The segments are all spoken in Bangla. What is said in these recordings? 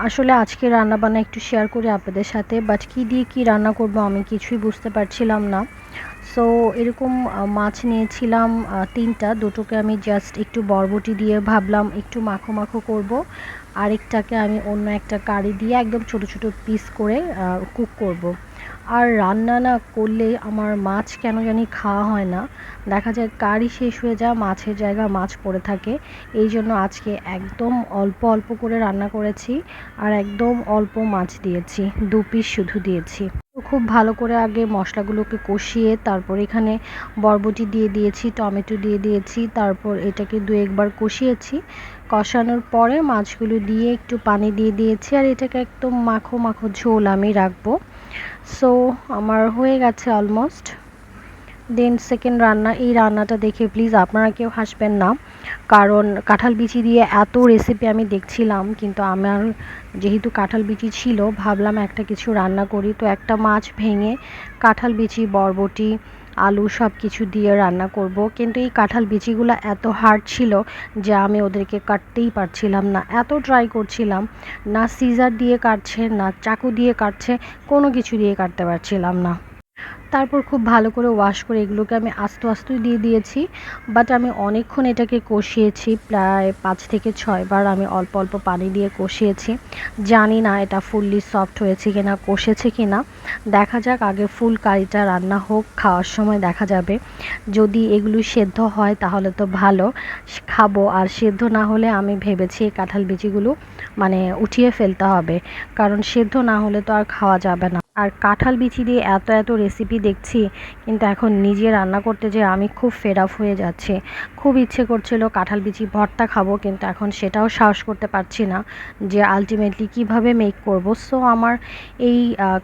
আসলে আজকে রান্নাবান্না একটু শেয়ার করি আপনাদের সাথে বাট কী দিয়ে কী রান্না করব আমি কিছুই বুঝতে পারছিলাম না সো এরকম মাছ নিয়েছিলাম তিনটা, দুটোকে আমি জাস্ট একটু বরবটি দিয়ে ভাবলাম একটু মাখো মাখো করব আরেকটাকে আমি অন্য একটা কারি দিয়ে একদম ছোট ছোট পিস করে কুক করব। আর রান্না না করলে আমার মাছ কেন জানি খাওয়া হয় না। দেখা যায় কারি শেষ হয়ে যায় মাছের জায়গা মাছ পড়ে থাকে। এই জন্য আজকে একদম অল্প অল্প করে রান্না করেছি আর একদম অল্প মাছ দিয়েছি, দু পিস শুধু দিয়েছি। খুব ভালো করে আগে মশলাগুলোকে কষিয়ে তারপর এখানে বরবটি দিয়ে দিয়েছি, টমেটো দিয়ে দিয়েছি, তারপর এটাকে দু একবার কষিয়েছি। কষানোর পরে মাছগুলো দিয়ে একটু পানি দিয়ে দিয়েছি আর এটাকে একদম মাখো মাখো ঝোল আমি রাখব। সো আমার হয়ে গেছে অলমোস্ট দেন সেকেন্ড রান্না, এই রান্নাটা দেখে প্লিজ আপনারা কেউ হাসবেন না। কারণ কাঁঠাল বিচি দিয়ে এত রেসিপি আমি দেখছিলাম, কিন্তু আমার যেহেতু কাঁঠাল বিচি ছিল, ভাবলাম একটা কিছু রান্না করি। তো একটা মাছ ভেঙে কাঁঠাল বিচি, বরবটি আলু সব কিছু দিয়ে রান্না করব। কিন্তু এই কাঁঠাল বিচিগুলো এত হার্ড ছিল যে আমি ওদেরকে কাটতেই পারছিলাম না। এত ট্রাই করছিলাম, না সিজার দিয়ে কাটছে, না চাকু দিয়ে কাটছে, কোনো কিছু দিয়ে কাটতে পারছিলাম না। তারপর খুব ভালো করে ওয়াশ করে এগুলোকে আমি আস্তে আস্তে দিয়ে দিয়েছি বাট আমি অনেকক্ষণ এটাকে কষিয়েছি, প্রায় পাঁচ থেকে ছয়বার আমি অল্প অল্প পানি দিয়ে কষিয়েছি। জানি না এটা ফুললি সফট হয়েছে কি না কষেছে কি না দেখা যাক আগে ফুল কারিটা রান্না হোক, খাওয়ার সময় দেখা যাবে। যদি এগুলো সেদ্ধ হয় তাহলে তো ভালো, খাব। আর সেদ্ধ না হলে আমি ভেবেছি এই কাঁঠাল বিচিগুলো মানে উঠিয়ে ফেলতে হবে, কারণ সেদ্ধ না হলে তো আর খাওয়া যাবে না। আর কাঁঠাল বিচি দিয়ে এত এত রেসিপি দেখছি, কিন্তু এখন নিজে রান্না করতে যে আমি খুব ফেড অফ হয়ে যাচ্ছি। খুব ইচ্ছে করছিল কাঁঠাল বিচি ভর্তা খাব, কিন্তু এখন সেটাও সাহস করতে পারছি না যে আলটিমেটলি কীভাবে মেক করব। সো আমার এই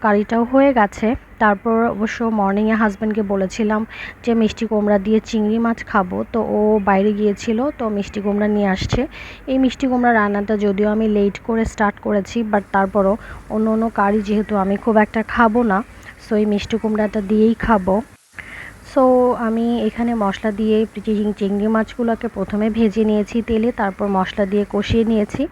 কারিটাও হয়ে গেছে। তারপর অবশ্য মর্নিংয়ে হাজব্যান্ডকে বলেছিলাম যে, মিষ্টি কুমড়া দিয়ে চিংড়ি মাছ খাব। তো ও বাইরে গিয়েছিল, তো মিষ্টি কুমড়া নিয়ে আসছে। এই মিষ্টি কুমড়া রান্নাটা যদিও আমি লেট করে স্টার্ট করেছি বাট তারপরও অন্য অন্য কারি যেহেতু আমি খুব একটা খাব না সো এই মিষ্টি কুমড়াটা দিয়েই খাব। সো আমি এখানে মশলা দিয়ে চিংড়ি মাছগুলোকে প্রথমে ভেজে নিয়েছি তেলে, তারপর মশলা দিয়ে কষিয়ে নিয়েছি।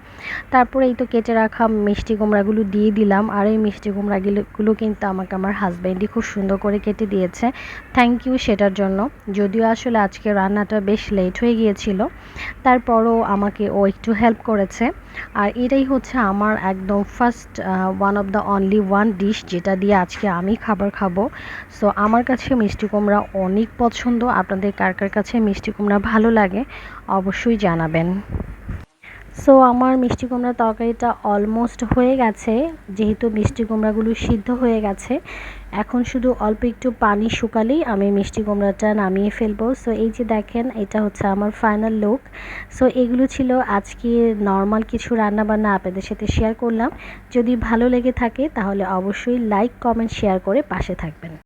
তারপর এই তো কেটে রাখা মিষ্টি কুমড়াগুলো দিয়ে দিলাম, আর এই মিষ্টি কুমড়াগুলো কিন্তু আমাকে আমার হাজব্যান্ডই খুব সুন্দর করে কেটে দিয়েছে। থ্যাংক ইউ সেটার জন্য। যদিও আসলে আজকে রান্নাটা বেশ লেট হয়ে গিয়েছিল, তারপরও আমাকে ও একটু হেল্প করেছে। আর এটাই হচ্ছে আমার একদম first one of the only one dish যেটা দিয়ে আজকে আমি খাবার খাব। সো আমার কাছে মিষ্টি কুমড়া অনেক পছন্দ। আপনাদের কার কার কাছে মিষ্টি কুমড়া ভালো লাগে অবশ্যই জানাবেন। সো আমার মিষ্টি কুমড়ার তরকারিটা অলমোস্ট হয়ে গেছে। যেহেতু মিষ্টি কুমড়াগুলো সিদ্ধ হয়ে গেছে, এখন শুধু অল্প একটু পানি শুকালেই আমি মিষ্টি কুমড়াটা নামিয়ে ফেলব। সো এই যে দেখেন, এটা হচ্ছে আমার ফাইনাল লুক সো এগুলো ছিল আজকে নর্মাল কিছু রান্নাবান্না আপনাদের সাথে শেয়ার করলাম। যদি ভালো লেগে থাকে, তাহলে অবশ্যই লাইক কমেন্ট শেয়ার করে পাশে থাকবেন।